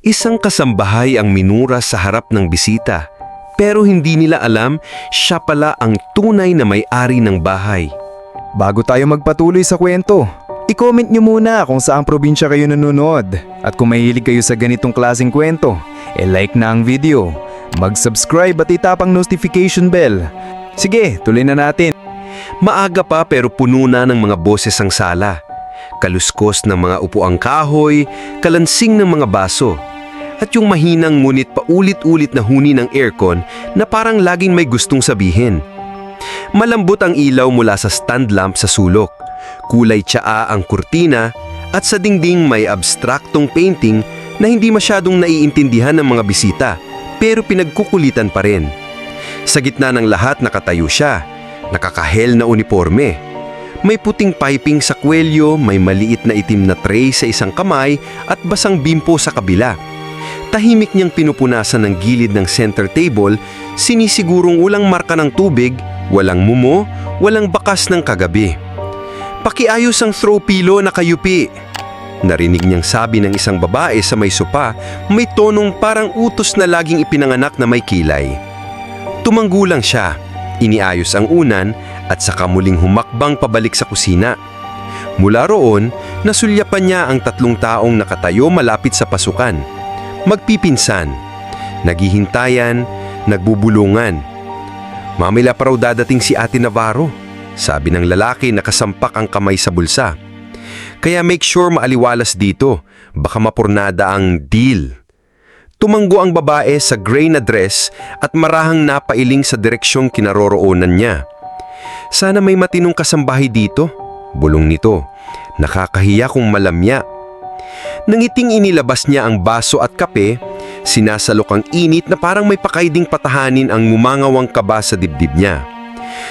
Isang kasambahay ang minura sa harap ng bisita, pero hindi nila alam siya pala ang tunay na may-ari ng bahay. Bago tayo magpatuloy sa kwento, i-comment nyo muna kung saang probinsya kayo nanonood. At kung mahilig kayo sa ganitong klaseng kwento, e-like na ang video, mag-subscribe at itapang notification bell. Sige, tuloy na natin. Maaga pa pero puno na ng mga boses ang sala. Kaluskos ng mga upuang kahoy, kalansing ng mga baso, at yung mahinang ngunit paulit-ulit na huni ng aircon na parang laging may gustong sabihin. Malambot ang ilaw mula sa stand lamp sa sulok. Kulay tsaa ang kurtina at sa dingding may abstraktong painting na hindi masyadong naiintindihan ng mga bisita pero pinagkukulitan pa rin. Sa gitna ng lahat nakatayo siya, nakakahel na uniforme. May puting piping sa kwelyo, may maliit na itim na tray sa isang kamay at basang bimpo sa kabila. Tahimik niyang pinupunasan ng gilid ng center table, sinisigurong walang marka ng tubig, walang mumo, walang bakas ng kagabi. Pakiayos ang throw pillow na kayupi. Narinig niyang sabi ng isang babae sa may sopa, may tonong parang utos na laging ipinanganak na may kilay. Tumanggulang siya, iniayos ang unan at saka muling humakbang pabalik sa kusina. Mula roon, nasulyapan niya ang tatlong taong nakatayo malapit sa pasukan. Magpipinsan, naghihintayan, nagbubulungan. Mamila pa raw dadating si Ate Navarro, sabi ng lalaki na kasampak ang kamay sa bulsa. Kaya make sure maaliwalas dito, baka mapurnada ang deal. Tumanggo ang babae sa gray na dress at marahang napailing sa direksyong kinaroroonan niya. Sana may matinong kasambahay dito, bulong nito. Nakakahiya kung malamya. Nangiting inilabas niya ang baso at kape, sinasalok ang init na parang may pakaiding patahanin ang ngumangawang kaba sa dibdib niya.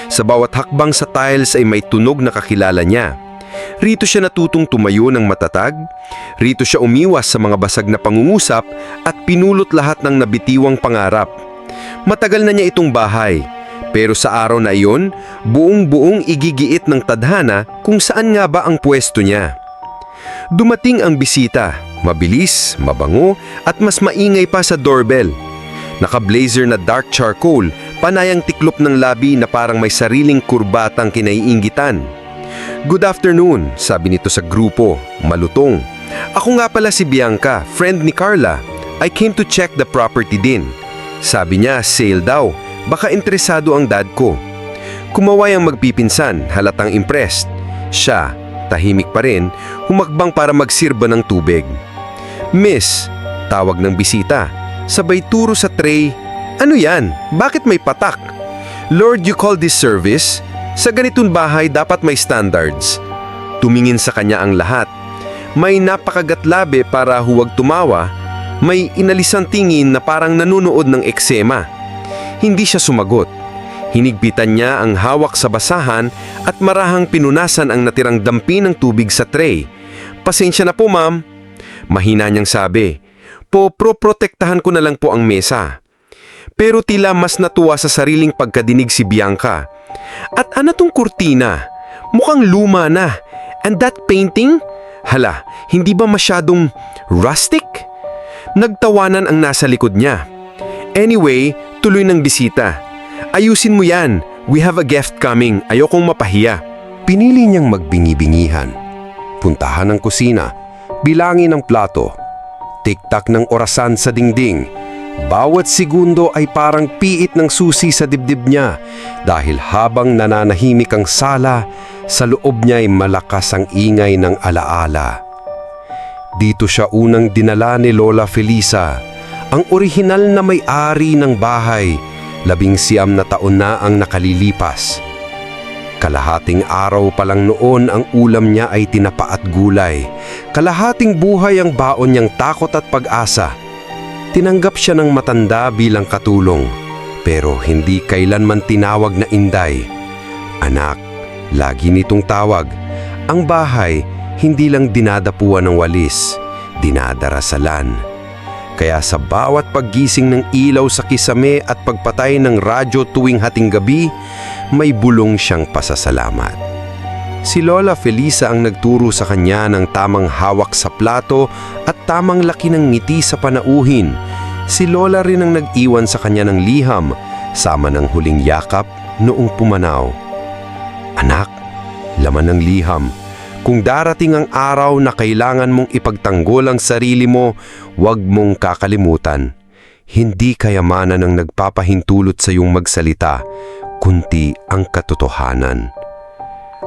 Sa bawat hakbang sa tiles ay may tunog na kakilala niya. Rito siya natutong tumayo ng matatag, rito siya umiwas sa mga basag na pangungusap at pinulot lahat ng nabitiwang pangarap. Matagal na niya itong bahay, pero sa araw na iyon, buong-buong igigiit ng tadhana kung saan nga ba ang pwesto niya. Dumating ang bisita, mabilis, mabango at mas maingay pa sa doorbell. Naka-blazer na dark charcoal, panayang tiklop ng labi na parang may sariling kurbatang kinaiingitan. Good afternoon, sabi nito sa grupo, malutong. Ako nga pala si Bianca, friend ni Carla. I came to check the property din. Sabi niya, sale daw. Baka interesado ang dad ko. Kumaway ang magpipinsan, halatang impressed. Siya, tahimik pa rin, humakbang para magsirba ng tubig. Miss, tawag ng bisita, sabay turo sa tray, Ano yan? Bakit may patak? Lord, you call this service? Sa ganitong bahay dapat may standards. Tumingin sa kanya ang lahat. May napakagatlabe para huwag tumawa, may inalisang tingin na parang nanunood ng eksema. Hindi siya sumagot. Hinigpitan niya ang hawak sa basahan at marahang pinunasan ang natirang dampi ng tubig sa tray. Pasensya na po ma'am. Mahina niyang sabi, Po, protektahan ko na lang po ang mesa. Pero tila mas natuwa sa sariling pagkadinig si Bianca. At ano tong kurtina? Mukhang luma na. And that painting? Hala, hindi ba masyadong rustic? Nagtawanan ang nasa likod niya. Anyway, tuloy ng bisita. Ayusin mo yan. We have a guest coming. Ayokong mapahiya. Pinili niyang magbingi-bingihan. Puntahan ng kusina. Bilangin ang plato. Tiktak ng orasan sa dingding. Bawat segundo ay parang piit ng susi sa dibdib niya dahil habang nananahimik ang sala, sa loob niya ay malakas ang ingay ng alaala. Dito siya unang dinala ni Lola Felisa, ang orihinal na may-ari ng bahay, labing siyam na taon na ang nakalilipas. Kalahating araw pa lang noon ang ulam niya ay tinapa at gulay. Kalahating buhay ang baon niyang takot at pag-asa. Tinanggap siya ng matanda bilang katulong, pero hindi kailanman tinawag na inday. Anak, lagi nitong tawag. Ang bahay, hindi lang dinadapuan ng walis, dinadarasalan. Kaya sa bawat paggising ng ilaw sa kisame at pagpatay ng radyo tuwing hating gabi, may bulong siyang pasasalamat. Si Lola Felisa ang nagturo sa kanya ng tamang hawak sa plato at tamang laki ng ngiti sa panauhin. Si Lola rin ang nag-iwan sa kanya ng liham, sama ng huling yakap noong pumanaw. Anak, laman ng liham. Kung darating ang araw na kailangan mong ipagtanggol ang sarili mo, huwag mong kakalimutan. Hindi kayamanan ang nagpapahintulot sa iyong magsalita, kundi ang katotohanan.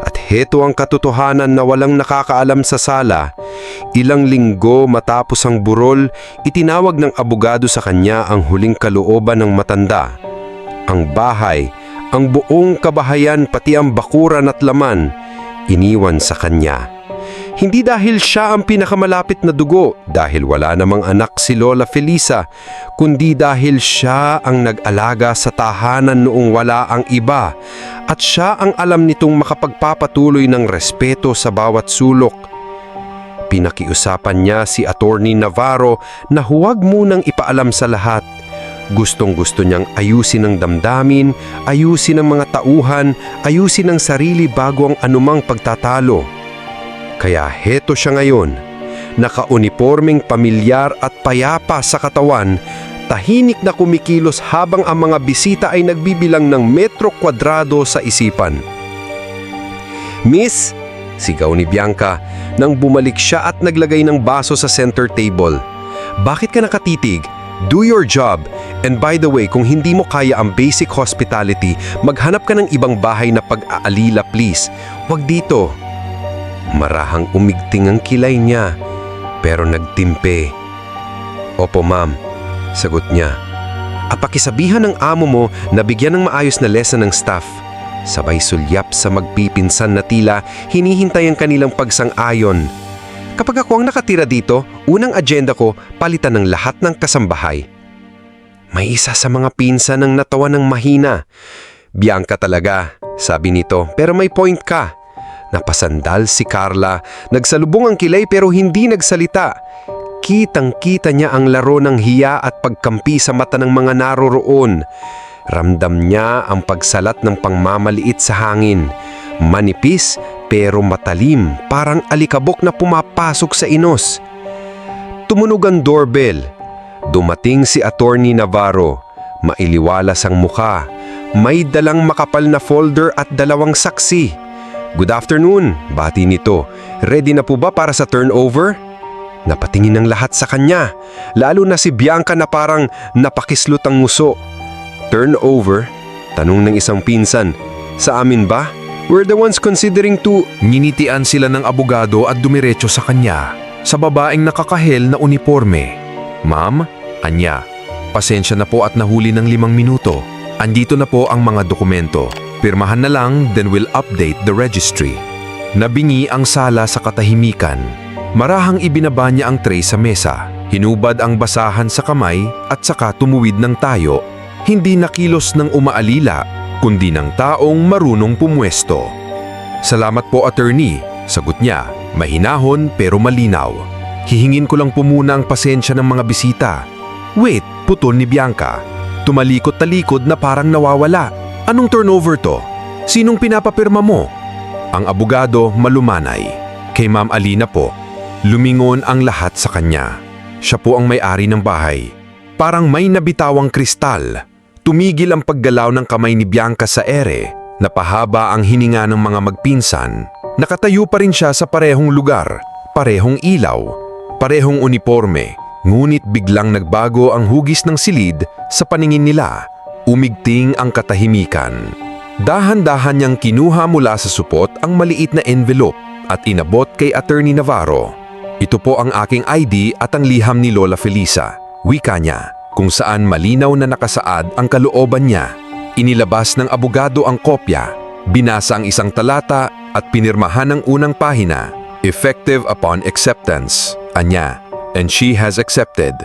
At heto ang katotohanan na walang nakakaalam sa sala. Ilang linggo matapos ang burol, itinawag ng abogado sa kanya ang huling kalooban ng matanda. Ang bahay, ang buong kabahayan pati ang bakuran at laman, iniwan sa kanya. Hindi dahil siya ang pinakamalapit na dugo, dahil wala namang anak si Lola Felisa, kundi dahil siya ang nag-alaga sa tahanan noong wala ang iba, at siya ang alam nitong makapagpapatuloy ng respeto sa bawat sulok. Pinakiusapan niya si Attorney Navarro na huwag munang ipaalam sa lahat. Gustong gusto niyang ayusin ang damdamin, ayusin ang mga tauhan, ayusin ang sarili bago ang anumang pagtatalo. Kaya heto siya ngayon, nakaunipormeng pamilyar at payapa sa katawan, tahimik na kumikilos habang ang mga bisita ay nagbibilang ng metro kwadrado sa isipan. Miss, sigaw ni Bianca nang bumalik siya at naglagay ng baso sa center table. Bakit ka nakatitig? Do your job. And by the way, kung hindi mo kaya ang basic hospitality, maghanap ka ng ibang bahay na pag-aalila please. Huwag dito. Marahang umigting ang kilay niya, pero nagtimpe. Opo ma'am, sagot niya. Apakisabihan ng amo mo na bigyan ng maayos na lesson ng staff. Sabay sulyap sa magpipinsan na tila hinihintay ang kanilang pagsang-ayon. Kapag ako ang nakatira dito, unang agenda ko palitan ng lahat ng kasambahay. May isa sa mga pinsan ang natawa ng mahina. Bianca talaga, sabi nito, pero may point ka. Napasandal si Carla, nagsalubong ang kilay pero hindi nagsalita. Kitang-kita niya ang laro ng hiya at pagkampi sa mata ng mga naroroon. Ramdam niya ang pagsalat ng pangmamaliit sa hangin. Manipis pero matalim, parang alikabok na pumapasok sa inos. Tumunog ang doorbell. Dumating si Attorney Navarro. Mailiwalas ang muka. May dalang makapal na folder at dalawang saksi. Good afternoon, bati nito. Ready na po ba para sa turnover? Napatingin ng lahat sa kanya, lalo na si Bianca na parang napakislot ang nguso. Turnover? Tanong ng isang pinsan. Sa amin ba? We're the ones considering to... Ninitian sila ng abogado at dumiretso sa kanya sa babaeng nakakahel na uniforme. Ma'am, anya, pasensya na po at nahuli ng limang minuto. Andito na po ang mga dokumento. Pirmahan na lang, then we'll update the registry. Nabingi ang sala sa katahimikan. Marahang ibinaba niya ang tray sa mesa. Hinubad ang basahan sa kamay at saka tumuwid ng tayo. Hindi nakilos ng umaalila, kundi ng taong marunong pumwesto. Salamat po attorney, sagot niya, mahinahon pero malinaw. Hihingin ko lang po muna ang pasensya ng mga bisita. Wait, putol ni Bianca. Tumalikot-talikod na parang nawawala. Anong turnover to? Sinong pinapapirma mo? Ang abogado malumanay. Kay Ma'am Alina po. Lumingon ang lahat sa kanya. Siya po ang may-ari ng bahay. Parang may nabitawang kristal. Tumigil ang paggalaw ng kamay ni Bianca sa ere. Napahaba ang hininga ng mga magpinsan. Nakatayo pa rin siya sa parehong lugar. Parehong ilaw. Parehong uniforme. Ngunit biglang nagbago ang hugis ng silid sa paningin nila. Umigting ang katahimikan. Dahan-dahan niyang kinuha mula sa supot ang maliit na envelope at inabot kay Attorney Navarro. Ito po ang aking ID at ang liham ni Lola Felisa. Wika niya, kung saan malinaw na nakasaad ang kalooban niya. Inilabas ng abogado ang kopya, binasa ang isang talata at pinirmahan ang unang pahina. Effective upon acceptance. Anya, and she has accepted.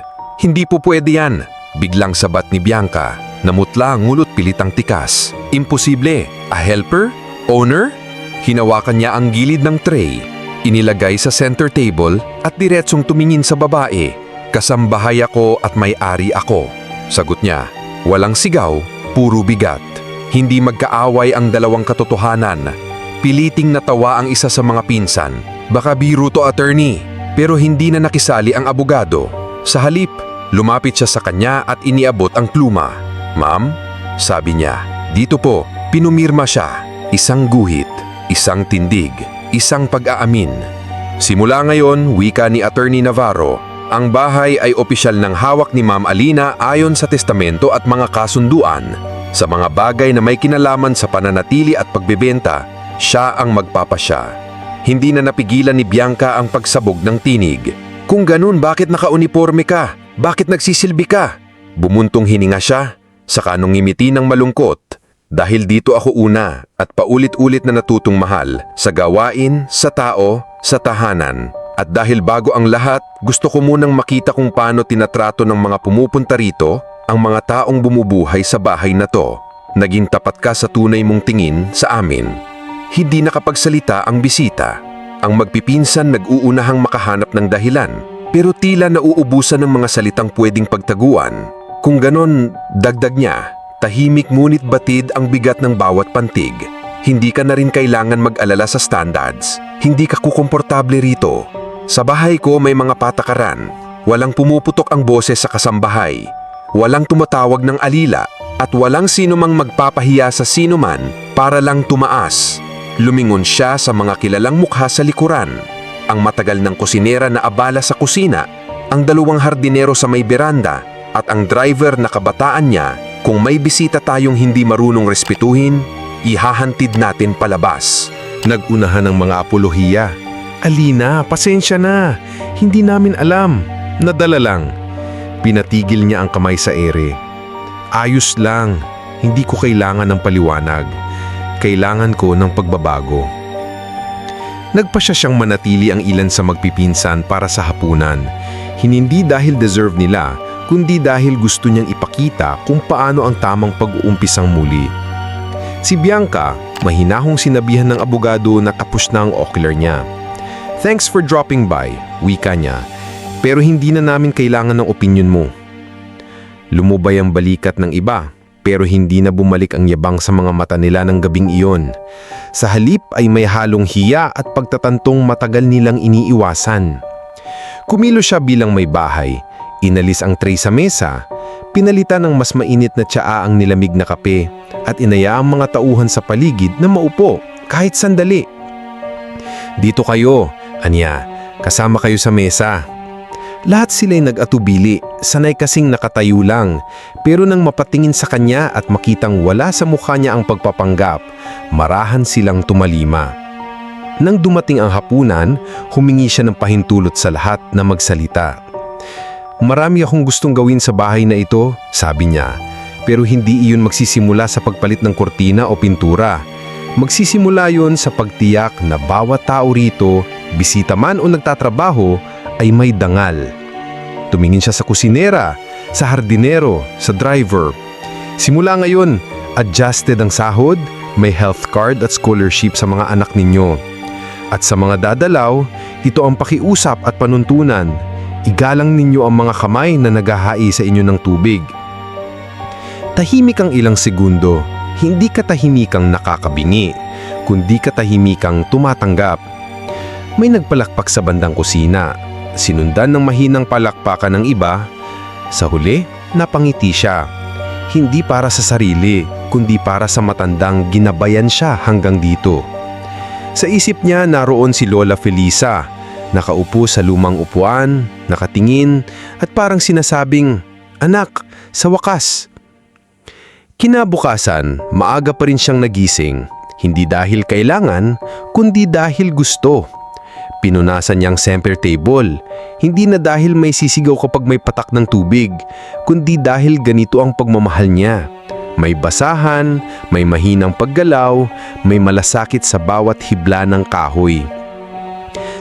Hindi po pwede yan. Biglang sabat ni Bianca. Namutla ang ngulot pilitang tikas. Imposible. A helper? Owner? Hinawakan niya ang gilid ng tray. Inilagay sa center table at diretsong tumingin sa babae. Kasambahay ako at may-ari ako. Sagot niya. Walang sigaw, puro bigat. Hindi magkaaway ang dalawang katotohanan. Piliting natawa ang isa sa mga pinsan. Baka biro to attorney. Pero hindi na nakisali ang abogado. Sa halip, lumapit siya sa kanya at iniabot ang pluma. Ma'am, sabi niya, dito po, pinumirma siya. Isang guhit, isang tindig, isang pag-aamin. Simula ngayon, wika ni Attorney Navarro, ang bahay ay opisyal ng hawak ni Ma'am Alina ayon sa testamento at mga kasunduan. Sa mga bagay na may kinalaman sa pananatili at pagbebenta, siya ang magpapasya. Hindi na napigilan ni Bianca ang pagsabog ng tinig. Kung ganun, bakit nakauniforme ka? Bakit nagsisilbi ka? Bumuntong hininga siya, saka nung ngimiti ng malungkot. Dahil dito ako una at paulit-ulit na natutong mahal sa gawain, sa tao, sa tahanan. At dahil bago ang lahat, gusto ko munang makita kung paano tinatrato ng mga pumupunta rito ang mga taong bumubuhay sa bahay na to. Naging tapat ka sa tunay mong tingin sa amin. Hindi nakapagsalita ang bisita. Ang magpipinsan nag-uunahang makahanap ng dahilan, pero tila nauubusan ng mga salitang pwedeng pagtaguan. Kung ganon, dagdag niya, tahimik ngunit batid ang bigat ng bawat pantig. Hindi ka na rin kailangan mag-alala sa standards. Hindi ka kukomportable rito. Sa bahay ko may mga patakaran. Walang pumuputok ang boses sa kasambahay. Walang tumatawag ng alila at walang sino mang magpapahiya sa sino man para lang tumaas. Lumingon siya sa mga kilalang mukha sa likuran. Ang matagal ng kusinera na abala sa kusina, ang dalawang hardinero sa may beranda, at ang driver na kabataan niya kung may bisita tayong hindi marunong respetuhin, ihahantid natin palabas. Nagunahan ng mga apolohiya. Alina, pasensya na. Hindi namin alam. Nadala lang. Pinatigil niya ang kamay sa ere. Ayos lang. Hindi ko kailangan ng paliwanag. Kailangan ko ng pagbabago. Nagpasya siyang manatili ang ilan sa magpipinsan para sa hapunan. Hindi dahil deserve nila, kundi dahil gusto niyang ipakita kung paano ang tamang pag-uumpisang muli. Si Bianca, mahinahong sinabihan ng abogado na tapos na ang ocular niya. Thanks for dropping by, wika niya. Pero hindi na namin kailangan ng opinion mo. Lumubay ang balikat ng iba, pero hindi na bumalik ang yabang sa mga mata nila ng gabing iyon. Sa halip ay may halong hiya at pagtatantong matagal nilang iniiwasan. Kumilo siya bilang may bahay, inalis ang tray sa mesa, pinalitan ng mas mainit na tsaa ang nilamig na kape, at inaya ang mga tauhan sa paligid na maupo kahit sandali. Dito kayo, anya, kasama kayo sa mesa. Lahat sila'y nag-atubili, sanay kasing nakatayo lang, pero nang mapatingin sa kanya at makitang wala sa mukha niya ang pagpapanggap, marahan silang tumalima. Nang dumating ang hapunan, humingi siya ng pahintulot sa lahat na magsalita. Marami akong gustong gawin sa bahay na ito, sabi niya, pero hindi iyon magsisimula sa pagpalit ng kortina o pintura. Magsisimula yon sa pagtiyak na bawat tao rito, bisita man o nagtatrabaho, ay may dangal. Tumingin siya sa kusinera, sa hardinero, sa driver. Simula ngayon, adjusted ang sahod, may health card at scholarship sa mga anak ninyo. At sa mga dadalaw, ito ang pakiusap at panuntunan. Igalang ninyo ang mga kamay na naghahai sa inyo ng tubig. Tahimik ang ilang segundo, hindi katahimikang nakakabingi, kundi katahimikang tumatanggap. May nagpalakpak sa bandang kusina, sinundan ng mahinang palakpakan ng iba. Sa huli, napangiti siya. Hindi para sa sarili, kundi para sa matandang ginabayan siya hanggang dito. Sa isip niya naroon si Lola Felisa, nakaupo sa lumang upuan, nakatingin at parang sinasabing, Anak, sa wakas. Kinabukasan, maaga pa rin siyang nagising, hindi dahil kailangan, kundi dahil gusto. Pinunasan niyang center table, hindi na dahil may sisigaw kapag may patak ng tubig, kundi dahil ganito ang pagmamahal niya. May basahan, may mahinang paggalaw, may malasakit sa bawat hibla ng kahoy.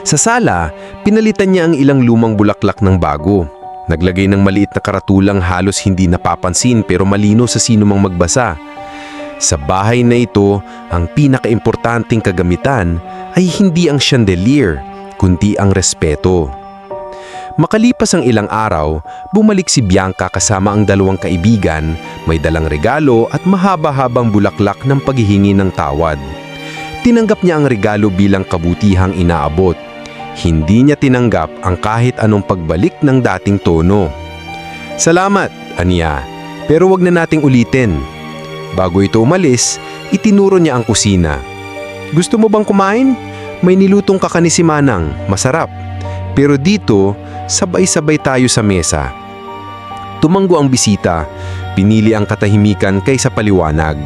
Sa sala, pinalitan niya ang ilang lumang bulaklak ng bago. Naglagay ng maliit na karatulang halos hindi napapansin pero malino sa sino mang magbasa. Sa bahay na ito, ang pinakaimportanteng kagamitan ay hindi ang chandelier, kundi ang respeto. Makalipas ang ilang araw, bumalik si Bianca kasama ang dalawang kaibigan, may dalang regalo at mahaba-habang bulaklak ng paghihingi ng tawad. Tinanggap niya ang regalo bilang kabutihang inaabot. Hindi niya tinanggap ang kahit anong pagbalik ng dating tono. Salamat, aniya. Pero wag na nating ulitin. Bago ito umalis, itinuro niya ang kusina. Gusto mo bang kumain? May nilutong kakani si Manang, masarap. Pero dito, sabay-sabay tayo sa mesa. Tumanggo ang bisita, pinili ang katahimikan kaysa paliwanag.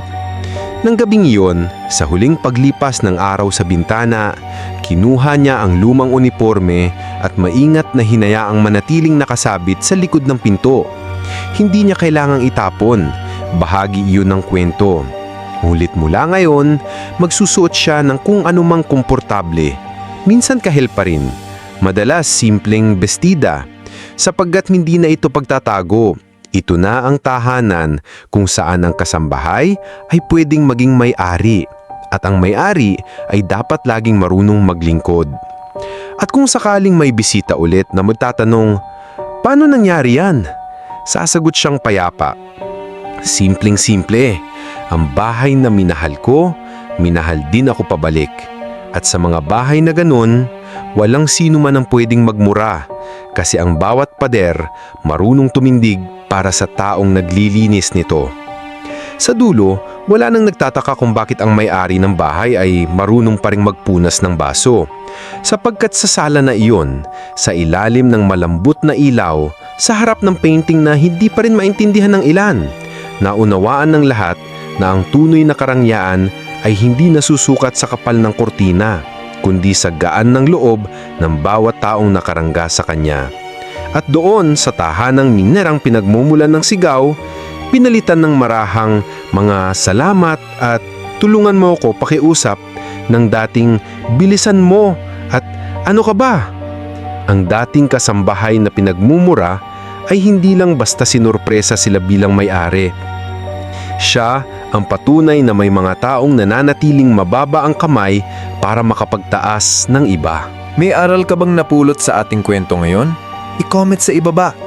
Nang gabing iyon, sa huling paglipas ng araw sa bintana, kinuha niya ang lumang uniforme at maingat na hinayaang manatiling nakasabit sa likod ng pinto. Hindi niya kailangang itapon, bahagi iyon ng kwento. Ngunit mula ngayon, magsusuot siya ng kung anumang komportable. Minsan kahil pa rin. Madalas simpleng bestida. Sapagkat hindi na ito pagtatago. Ito na ang tahanan kung saan ang kasambahay ay pwedeng maging may-ari. At ang may-ari ay dapat laging marunong maglingkod. At kung sakaling may bisita ulit na magtatanong, Paano nangyari yan? Sasagot siyang payapa. Simpleng-simple. Ang bahay na minahal ko, minahal din ako pabalik. At sa mga bahay na ganun, walang sino man ang pwedeng magmura kasi ang bawat pader marunong tumindig para sa taong naglilinis nito. Sa dulo, wala nang nagtataka kung bakit ang may-ari ng bahay ay marunong pa ring magpunas ng baso. Sapagkat sa sala na iyon, sa ilalim ng malambot na ilaw, sa harap ng painting na hindi pa rin maintindihan ng ilan, naunawaan ng lahat na ang tunay na karangyaan ay hindi nasusukat sa kapal ng kortina, kundi sa gaan ng loob ng bawat taong nakarangga sa kanya. At doon sa tahanang minerang pinagmumulan ng sigaw, pinalitan ng marahang mga salamat at tulungan mo ko pakiusap ng dating bilisan mo at ano ka ba? Ang dating kasambahay na pinagmumura ay hindi lang basta sinurpresa sila bilang may-ari. Siya ang patunay na may mga taong nananatiling mababa ang kamay para makapagtaas ng iba. May aral ka bang napulot sa ating kwento ngayon? I-comment sa ibaba.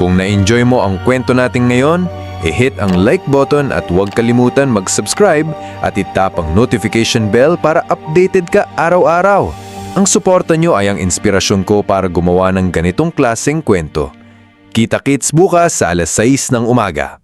Kung na-enjoy mo ang kwento natin ngayon, i-hit ang like button at huwag kalimutan mag-subscribe at itap ang notification bell para updated ka araw-araw. Ang suporta nyo ay ang inspirasyon ko para gumawa ng ganitong klaseng kwento. Kita-kits bukas sa alas 6 ng umaga.